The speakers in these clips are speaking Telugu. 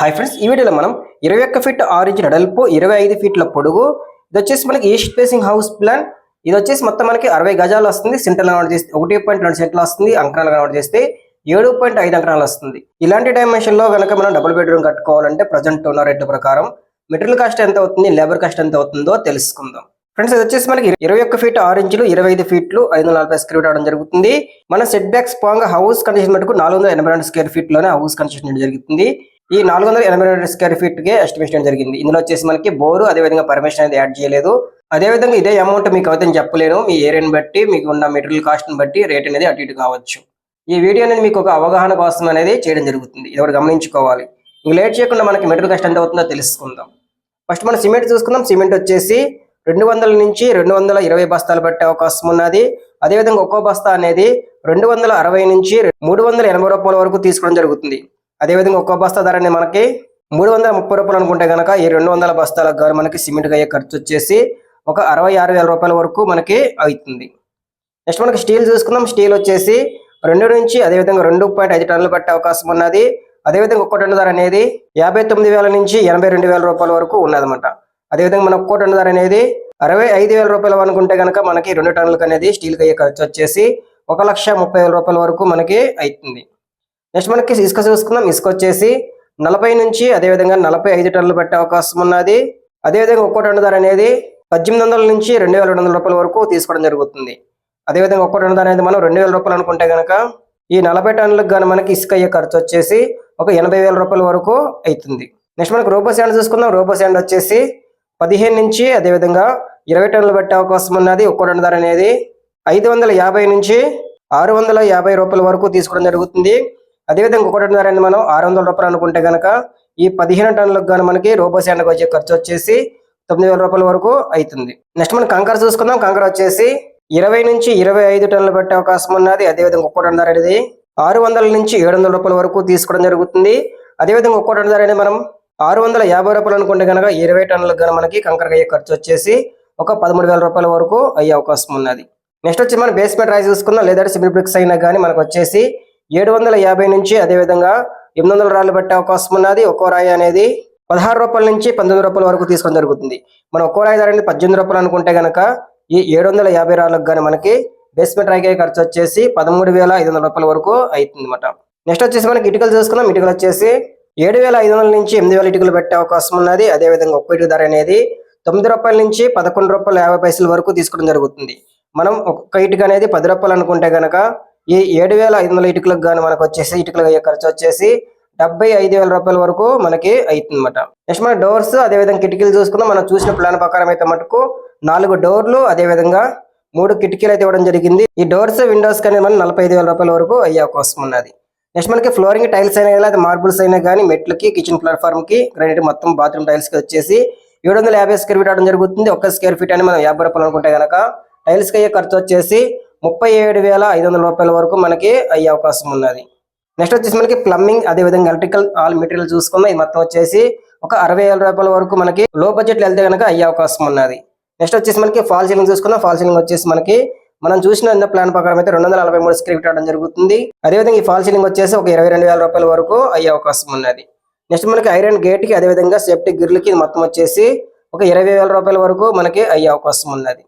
హాయ్ ఫ్రెండ్స్ ఈ వీడియోలో మనం ఇరవై ఒక్క ఫీట్ ఆరు ఇంచ్ వెడల్పు ఇరవై ఐదు ఫీట్ల పొడుగు ఇది వచ్చేసి మనకి ఈస్ట్ ఫేసింగ్ హౌస్ ప్లాన్ ఇది వచ్చేసి మొత్తం మనకి అరవై గజాలు వస్తుంది. సెంటర్ కనవర్ట్ చేస్తే ఒకటి పాయింట్ రెండు సెంట్లు వస్తుంది. అంకణాలు కనవర్ట్ చేస్తే ఏడు పాయింట్ ఐదు అంకణాలు వస్తుంది. ఇలాంటి డైమెన్షన్లో కనుక మనం డబుల్ బెడ్రూమ్ కట్టుకోవాలంటే ప్రజెంట్ ఉన్న రేట్ల ప్రకారం మెటీరియల్ కాస్ట్ ఎంత అవుతుంది లేబర్ కాస్ట్ ఎంత అవుతుందో తెలుసుకుందాం. ఫ్రెండ్స్ ఇది వచ్చేసి మనకి ఇరవై ఒక్క ఫీట్ ఆరు ఇంచులు ఇరవై ఐదు ఫీట్లు ఐదు వందల నలభై స్క్వేర్ ఫీట్ అవడం జరుగుతుంది. మన సెట్ బ్యాక్స్ పాంగ్ హౌస్ కండిషన్ మటుకు నాలుగు వందల ఎనభై రెండు స్క్వేర్ ఫీట్లోనే హౌస్ కన్స్ట్రక్షన్ జరుగుతుంది. ఈ నాలుగు వందల ఎనభై రెండు స్క్వేర్ ఫీట్కి ఎస్టిమేషన్ జరిగింది. ఇందులో వచ్చేసి మనకి బోరు అదేవిధంగా పర్మిషన్ అనేది యాడ్ చేయలేదు. అదేవిధంగా ఇదే అమౌంట్ మీకు అవుతుందని చెప్పలేను. మీ ఏరియాని బట్టి మీకు ఉన్న మెటీరియల్ కాస్ట్ని బట్టి రేట్ అనేది అటు ఇటు కావచ్చు. ఈ వీడియో అనేది మీకు ఒక అవగాహన కోసం అనేది చేయడం జరుగుతుంది. ఇది ఒకటి గమనించుకోవాలి. ఇంక లేట్ చేయకుండా మనకి మెటీరియల్ కాస్ట్ ఎంత అవుతుందో తెలుసుకుందాం. ఫస్ట్ మనం సిమెంట్ చూసుకుందాం. సిమెంట్ వచ్చేసి రెండు వందల నుంచి రెండు వందల ఇరవై బస్తాలు పట్టే అవకాశం ఉన్నది. అదేవిధంగా ఒక్కో బస్తా అనేది రెండు వందల అరవై నుంచి మూడు వందల ఎనభై రూపాయల వరకు తీసుకోవడం జరుగుతుంది. అదేవిధంగా ఒక్కో బస్తా ధర అనేది మనకి మూడు వందల ముప్పై రూపాయలు అనుకుంటే కనుక ఈ రెండు వందల బస్తాలకు గాను మనకి సిమెంట్ అయ్యే ఖర్చు వచ్చేసి ఒక అరవై ఆరు వేల రూపాయల వరకు మనకి అవుతుంది. నెక్స్ట్ మనకి స్టీల్ చూసుకుందాం. స్టీల్ వచ్చేసి రెండు నుంచి అదేవిధంగా రెండు పాయింట్ ఐదు టన్నులు పట్టే అవకాశం ఉన్నది. అదేవిధంగా ఒక్కో టన్ను ధర అనేది యాభై తొమ్మిది వేల నుంచి ఎనభై రెండు వేల రూపాయల వరకు ఉన్నదన్నమాట. అదేవిధంగా మన ఒక్కో టన్ను ధర అనేది అరవై ఐదు వేల రూపాయలు అనుకుంటే కనుక మనకి రెండు టన్నులకు అనేది స్టీల్కి అయ్యే ఖర్చు వచ్చేసి ఒక లక్ష ముప్పై వేల రూపాయల వరకు మనకి అవుతుంది. నెక్స్ట్ మనకి ఇసుక చూసుకుందాం. ఇసుక వచ్చేసి నలభై నుంచి అదేవిధంగా నలభై ఐదు టన్నులు పెట్టే అవకాశం ఉన్నది. అదేవిధంగా ఒక్కో టన్ను ధర అనేది పద్దెనిమిది వందల నుంచి రెండు వేల రెండు వందల రూపాయల వరకు తీసుకోవడం జరుగుతుంది. అదేవిధంగా ఒక్కో టన్ను ధర అనేది మనం రెండు వేల రూపాయలు అనుకుంటే కనుక ఈ నలభై టన్నులకు కానీ మనకి ఇసుక అయ్యే ఖర్చు వచ్చేసి ఒక ఎనభై వేల రూపాయల వరకు అవుతుంది నెక్స్ట్ మనకి రోబో శాండ్ చూసుకుందాం. రోబో శాండ్ వచ్చేసి పదిహేను నుంచి అదేవిధంగా ఇరవై టన్నులు పెట్టే అవకాశం ఉన్నది. ఒక్కో టన్ను ధర అనేది ఐదు వందల యాభై నుంచి ఆరు వందల యాభై రూపాయల వరకు తీసుకోవడం జరుగుతుంది. అదేవిధంగా ఇంకొకటి ఉన్నారండి మనం ఆరు వందల రూపాయలు అనుకుంటే కనుక ఈ పదిహేను టన్నులకు కానీ మనకి రోబో శాండ్కి వచ్చే ఖర్చు వచ్చేసి తొమ్మిది వేల రూపాయల వరకు అవుతుంది. నెక్స్ట్ మనం కంకర చూసుకుందాం. కంకర వచ్చేసి ఇరవై నుంచి ఇరవై ఐదు టన్నులు పెట్టే అవకాశం ఉన్నది. అదేవిధంగా ఒక్కో టన్ను ధర ఆరు వందల నుంచి ఏడు వందల రూపాయల వరకు తీసుకోవడం జరుగుతుంది. అదేవిధంగా ఒక్కో టన్ను అనేది మనం ఆరు వందల యాభై రూపాయలు అనుకుంటే కనుక ఇరవై టన్నులకు కనుక మనకి కంకర అయ్యే ఖర్చు వచ్చేసి ఒక పదమూడు వేల రూపాయల వరకు అయ్యే అవకాశం ఉన్నది. నెక్స్ట్ వచ్చి మనం బేస్మెంట్ రాయి చూసుకుందాం. లేదంటే సిమెంట్ బ్రిక్స్ అయినా కానీ మనకు వచ్చేసి ఏడు వందల యాభై నుంచి అదేవిధంగా ఎనిమిది వందల రాళ్ళు పెట్టే అవకాశం ఉన్నది. ఒక్కో రాయి అనేది పదహారు రూపాయల నుంచి పంతొమ్మిది రూపాయల వరకు తీసుకొని జరుగుతుంది. మనం ఒక్కో రాయి ధర అనేది పద్దెనిమిది రూపాయలు అనుకుంటే కనుక ఈ ఏడు వందల యాభై రాళ్ళకు కానీ మనకి బేస్మెంట్ రాయికి అయ్యే ఖర్చు వచ్చేసి పదమూడు వేల ఐదు వందల రూపాయల వరకు అవుతుంది అనమాట నెక్స్ట్ వచ్చేసి మనకి ఇటుకలు చూసుకున్నాం ఇటుకలు వచ్చేసి ఏడు వేల ఐదు వందల నుంచి ఎనిమిది వేల ఇటుకలు పెట్టే అవకాశం ఉన్నది. అదేవిధంగా ఒక్క ఇటుక ధర అనేది తొమ్మిది రూపాయల నుంచి పదకొండు రూపాయల యాభై పైసల వరకు తీసుకోవడం జరుగుతుంది. మనం ఒక్క ఇటుక అనేది పది రూపాయలు అనుకుంటే కనుక ఈ ఏడు వేల ఐదు వందల ఇటుకలకు కానీ మనకు వచ్చేసి ఇటుకలకు అయ్యే ఖర్చు వచ్చేసి డెబ్బై ఐదు వేల రూపాయల వరకు మనకి అవుతుంది నెక్స్ట్ మన డోర్స్ అదేవిధంగా కిటికీలు చూసుకుందాం. మనం చూసిన ప్లాన్ ప్రకారం అయితే మటుకు నాలుగు డోర్లు అదేవిధంగా మూడు కిటికీలు అయితే ఇవ్వడం జరిగింది. ఈ డోర్స్ విండోస్ కానీ మనం నలభై ఐదు వేల రూపాయల వరకు అయ్యే అవకాశం ఉన్నది. నెక్స్ట్ మనకి ఫ్లోరింగ్ టైల్స్ అయినా లేదా మార్బుల్స్ అయినా కానీ మెట్లకి కిచెన్ ప్లాట్ఫామ్కి గ్రానైట్ మొత్తం బాత్రూమ్ టైల్స్కి వచ్చేసి ఏడు వందల యాభై స్క్వేర్ ఫీట్ అవడం జరుగుతుంది. ఒక్క స్క్వేర్ ఫీట్ అని మనం యాభై రూపాయలు అనుకుంటే కనుక టైల్స్కి అయ్యే ఖర్చు వచ్చేసి ముప్పై ఏడు వేల ఐదు వందల రూపాయల వరకు మనకి అయ్యే అవకాశం ఉన్నది. నెక్స్ట్ వచ్చేసి మనకి ప్లంబింగ్ అదే విధంగా ఎలక్ట్రికల్ ఆల్ మెటీరియల్ చూసుకుందాం. ఇది మొత్తం వచ్చేసి ఒక అరవై వేల రూపాయల వరకు మనకి లో బడ్జెట్ వెళ్తే కనుక అయ్యే అవకాశం ఉన్నది. నెక్స్ట్ వచ్చేసి మనకి ఫాల్ సీలింగ్ చూసుకుందాం. ఫాల్ సీలింగ్ వచ్చేసి మనకి మనం చూసిన ప్లాన్ ప్రకారం అయితే రెండు వందల నలభై మూడు స్క్వేర్ ఫీట్ అవడం జరుగుతుంది. అదేవిధంగా ఈ ఫాల్ సీలింగ్ వచ్చేసి ఒక ఇరవై రెండు వేల రూపాయల వరకు అయ్యే అవకాశం ఉన్నది. నెక్స్ట్ మనకి ఐరన్ గేట్కి అదేవిధంగా సేఫ్టీ గిర్లకి ఇది మొత్తం వచ్చేసి ఒక ఇరవై వేల రూపాయల వరకు మనకి అయ్యే అవకాశం ఉన్నది.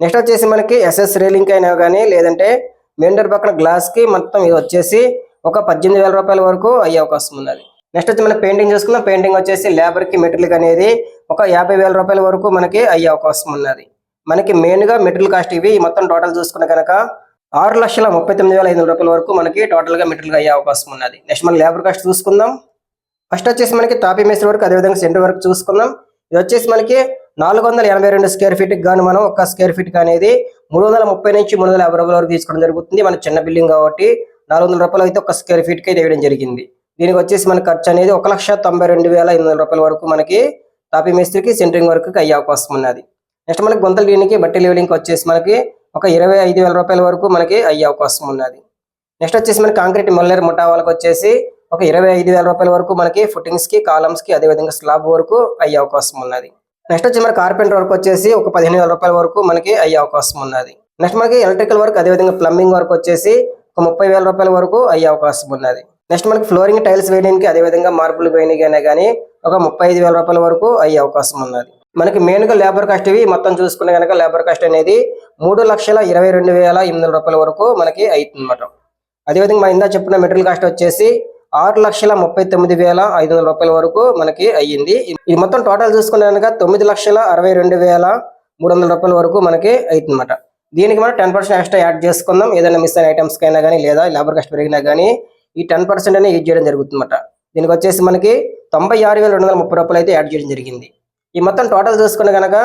నెక్స్ట్ వచ్చేసి మనకి ఎస్ఎస్ రేలింగ్ అయినా కానీ లేదంటే మెండర్ పక్కన గ్లాస్కి మొత్తం ఇది వచ్చేసి ఒక పద్దెనిమిది వేల రూపాయల వరకు అయ్యే అవకాశం ఉన్నది. నెక్స్ట్ వచ్చి మనకి పెయింటింగ్ చూసుకుందాం. పెయింటింగ్ వచ్చేసి లేబర్కి మెటీరియల్ అనేది ఒక యాభై వేల రూపాయల వరకు మనకి అయ్యే అవకాశం ఉన్నది. మనకి మెయిన్గా మెటీరియల్ కాస్ట్ ఇవి మొత్తం టోటల్ చూసుకున్న కనుక ఆరు లక్షల ముప్పై తొమ్మిది వేల ఐదు రూపాయల వరకు మనకి టోటల్గా మెటీరియల్ అయ్యే అవకాశం ఉన్నది. నెక్స్ట్ మనం లేబర్ కాస్ట్ చూసుకుందాం. ఫస్ట్ వచ్చేసి మనకి తాపీ మేస్త్రి వరకు అదేవిధంగా సెంటర్ వరకు చూసుకుందాం. ఇది వచ్చేసి మనకి నాలుగు వందల ఎనభై రెండు స్క్వేర్ ఫీట్ గాను మనం ఒక స్క్వేర్ ఫీట్ అనేది మూడు వందల ముప్పై నుంచి మూడు వందల యాభై రూపాయల వరకు తీసుకోవడం జరుగుతుంది. మన చిన్న బిల్డింగ్ కాబట్టి నాలుగు వందల రూపాయలు అయితే ఒక స్క్వేర్ ఫీట్కి వేయడం జరిగింది. దీనికి వచ్చేసి మన ఖర్చు అనేది ఒక లక్ష తొంభై రెండు వేల ఎనిమిది వందల రూపాయల వరకు మనకి తాపీ మేస్త్రికి సెంటరింగ్ వర్క్ అయ్యే అవకాశం ఉన్నది. నెక్స్ట్ మనకి గుంతలు దీనికి బట్టి లెవెలింగ్ వచ్చేసి మనకి ఒక ఇరవై ఐదు వేల రూపాయల వరకు మనకి అయ్యే అవకాశం ఉన్నది. నెక్స్ట్ వచ్చేసి మనకి కాంక్రీట్ మొల్లేరు ముఠా వాళ్ళకి వచ్చేసి ఒక ఇరవై ఐదు వేల రూపాయల వరకు మనకి ఫుటింగ్స్కి కాలమ్స్కి అదేవిధంగా స్లాబ్ వరకు అయ్యే అవకాశం ఉన్నది. నెక్స్ట్ వచ్చి మరి కార్పెంటర్ వర్క్ వచ్చేసి ఒక పదిహేను వేల రూపాయల వరకు మనకి అయ్యే అవకాశం ఉన్నది. నెక్స్ట్ మనకి ఎలక్ట్రికల్ వర్క్ అదేవిధంగా ప్లంబింగ్ వర్క్ వచ్చేసి ఒక ముప్పై వేల రూపాయల వరకు అయ్యే అవకాశం ఉన్నది. నెక్స్ట్ మనకి ఫ్లోరింగ్ టైల్స్ వేయడానికి అదేవిధంగా మార్బుల్ వేయడానికి అయినా కానీ ఒక ముప్పై ఐదు వేల రూపాయల వరకు అయ్యే అవకాశం ఉన్నది. మనకి మెయిన్గా లేబర్ కాస్ట్ ఇవి మొత్తం చూసుకునే కనుక లేబర్ కాస్ట్ అనేది మూడు లక్షల ఇరవై రెండు వేల ఎనిమిది రూపాయల వరకు మనకి అవుతుందన్నమాట అదేవిధంగా మనం ఇందా చెప్పిన మెటీరియల్ కాస్ట్ వచ్చేసి ఆరు లక్షల ముప్పై తొమ్మిది వేల ఐదు వందల రూపాయల వరకు మనకి అయ్యింది. ఇది మొత్తం టోటల్ చూసుకునే కనుక తొమ్మిది లక్షల అరవై రెండు వేల మూడు వందల రూపాయల వరకు మనకి అవుతుందన్నమాట దీనికి మనం టెన్ పర్సెంట్ ఎక్స్ట్రా యాడ్ చేసుకుందాం. ఏదైనా మిస్ అయిన ఐటమ్స్ అయినా కానీ లేదా లేబర్ కాస్ట్ పెరిగినా కానీ ఈ టెన్ పర్సెంట్ అనేది యూజ్ చేయడం జరుగుతుందన్నమాట. దీనికి వచ్చేసి మనకి తొంభై ఆరు వేల రెండు వందల ముప్పై రూపాయలు అయితే యాడ్ చేయడం జరిగింది. ఈ మొత్తం టోటల్ చూసుకునే కనుక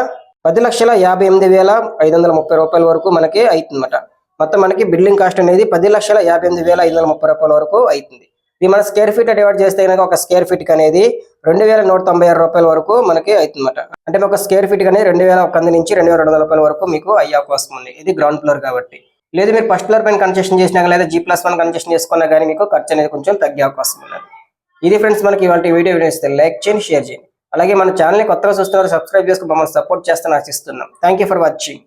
పది లక్షల యాభై ఎనిమిది వేల ఐదు వందల ముప్పై రూపాయల వరకు మనకి అవుతుందన్నమాట మొత్తం మనకి బిల్డింగ్ కాస్ట్ అనేది పది లక్షల యాభై ఎనిమిది వేల ఐదు వందల ముప్పై రూపాయల వరకు అవుతుంది ఇది మన స్క్వేర్ ఫీట్ డివైడ్ చేస్తే కనుక ఒక స్క్వేర్ ఫీట్ అనేది రెండు వేల నూట తొంభై ఆరు రూపాయల వరకు మనకి అవుతుందన్నమాట అంటే ఒక స్క్వేర్ ఫీట్ అనేది రెండు వేల ఒక నుంచి రెండు వేల రెండు వందల రూపాయల వరకు మీకు అయ్యే అవకాశం ఉంది. ఇది గ్రౌండ్ ఫ్లోర్ కాబట్టి. లేదు మీరు ఫస్ట్ ఫ్లోర్ పైన కన్సెషన్ చేసినా లేదా జీ ప్లస్ వన్ కన్సెషన్ చేసుకున్నా కానీ మీకు ఖర్చు అనేది కొంచెం తగ్గే అవకాశం ఉన్నది. ఇది ఫ్రెండ్స్ మనకి ఇవాళ వీడియో ఇస్తే లైక్ చేయండి షేర్ చేయండి. అలాగే మన ఛానల్ని కొత్తగా చూస్తున్నారు సబ్స్క్రైబ్ చేసుకుని మమ్మల్ని సపోర్ట్ చేస్తాను ఆశిస్తున్నాం థ్యాంక్ యూ ఫర్ వాచింగ్